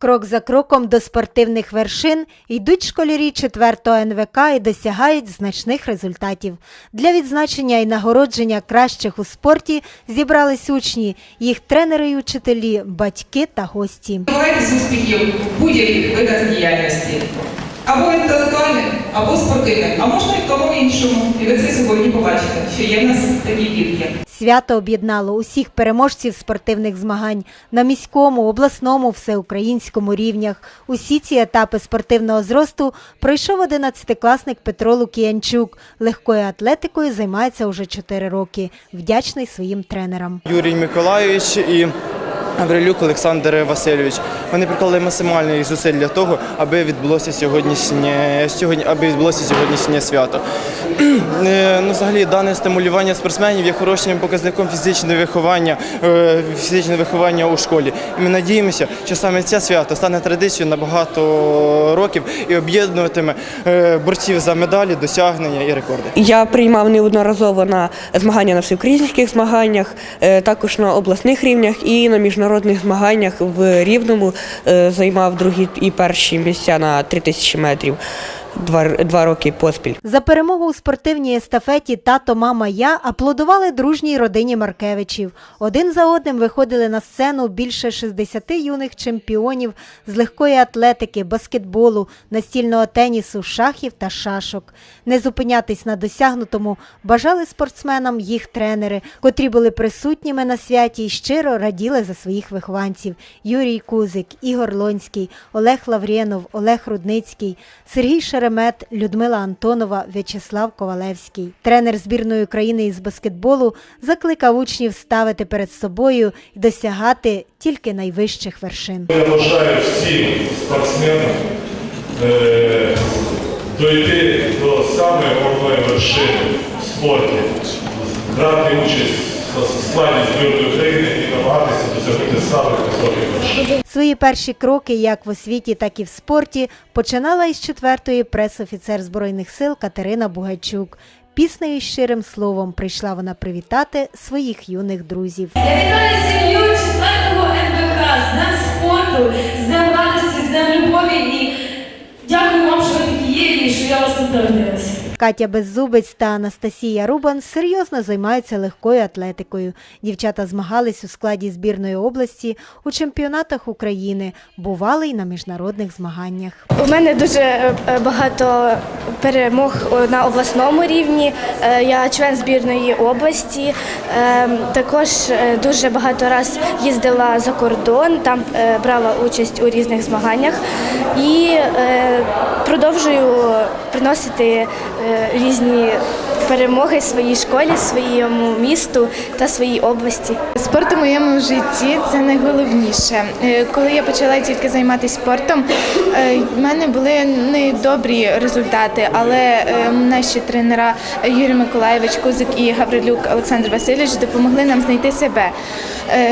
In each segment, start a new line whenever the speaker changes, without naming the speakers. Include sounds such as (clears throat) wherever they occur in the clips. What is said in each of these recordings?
Крок за кроком до спортивних вершин йдуть школярі 4-го НВК і досягають значних результатів. Для відзначення і нагородження кращих у спорті зібрались учні, їх тренери і учителі, батьки та гості.
Добивайтесь успіхів будь-яких видах діяльності. Або інтелектуальних, або спортивних, а можна і в тому іншому. І ви це сьогодні побачите, що є в нас такі дітки.
Свято об'єднало усіх переможців спортивних змагань на міському, обласному, всеукраїнському рівнях. Усі ці етапи спортивного зросту пройшов 11-класник Петро Лукіянчук. Легкою атлетикою займається уже 4 роки. Вдячний своїм тренерам.
Юрій Миколаївич і Гаврилюк Олександр Васильович. Вони приклали максимальних зусиль для того, аби відбулося сьогоднішнє сьогодні, аби відбулося сьогоднішнє свято. (clears throat) Е, Ну, взагалі, дане стимулювання спортсменів є хорошим показником фізичного виховання, е, фізичного виховання у школі. І ми надіємося, що саме це свято стане традицією на багато років і об'єднуватиме е, борців за медалі, досягнення і рекорди.
Я приймав неодноразово на змагання на всеукраїнських змаганнях, також на обласних рівнях і на міжнародних змаганнях в Рівному е, займав другі і перші місця на 3000 метрів два, два роки поспіль.
За перемогу у спортивній естафеті тато, мама, я аплодували дружній родині Маркевичів. Один за одним виходили на сцену більше 60 юних чемпіонів з легкої атлетики, баскетболу, настільного тенісу, шахів та шашок. Не зупинятись на досягнутому бажали спортсменам їх тренери, котрі були присутніми на святі і щиро раділи за своїх вихованців. Юрій Кузик, Ігор Лонський, Олег Лаврєнов, Олег Рудницький, Сергій Шеремет, Людмила Антонова, В'ячеслав Ковалевський. Тренер збірної України із баскетболу закликав учнів ставити перед собою і досягати тільки найвищих вершин.
Я бажаю всім спортсменам е, дойти до самої головної вершини в спорті, брати участь в складі збірної України досягнути самих високих вершин.
Свої перші кроки як в освіті, так і в спорті починала із четвертої прес-офіцер Збройних сил Катерина Бугайчук. Піснею й щирим словом прийшла вона привітати своїх юних друзів.
Я вітаю сім'ю четвертого НВК з Днем спорту, з Днем радості, з Днем любові і дякую вам, що ви такі є і що я вас тут народилася.
Катя Беззубець та Анастасія Рубан серйозно займаються легкою атлетикою. Дівчата змагались у складі збірної області у чемпіонатах України, бували й на міжнародних змаганнях.
У мене дуже е, багато перемог е, на обласному рівні. Е, Я член збірної області. Е, Також е, дуже багато раз їздила за кордон, там е, брала участь у різних змаганнях і е, продовжую приносити е, різні перемоги своїй школі, своєму місту та своїй області.
Спорт у моєму житті це найголовніше. Е, Коли я почала тільки займатися спортом, е, в мене були не добрі результати, але е, наші тренера Юрій Миколаєвич, Кузик і Гаврилюк Олександр Васильович допомогли нам знайти себе.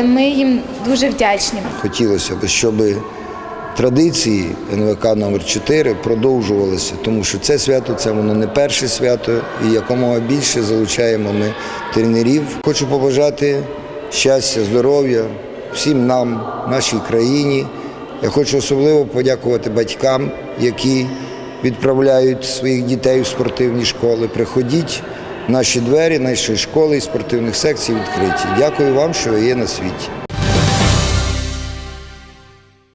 Ми їм дуже вдячні.
Хотілося б, щоб традиції НВК номер 4 продовжувалися, тому що це свято це воно не перше свято, і якомога більше залучаємо ми тренерів. Хочу побажати щастя, здоров'я всім нам, нашій країні. Я хочу особливо подякувати батькам, які відправляють своїх дітей в спортивні школи. Приходіть. Наші двері нашої школи і спортивних секцій відкриті. Дякую вам, що ви є на світі.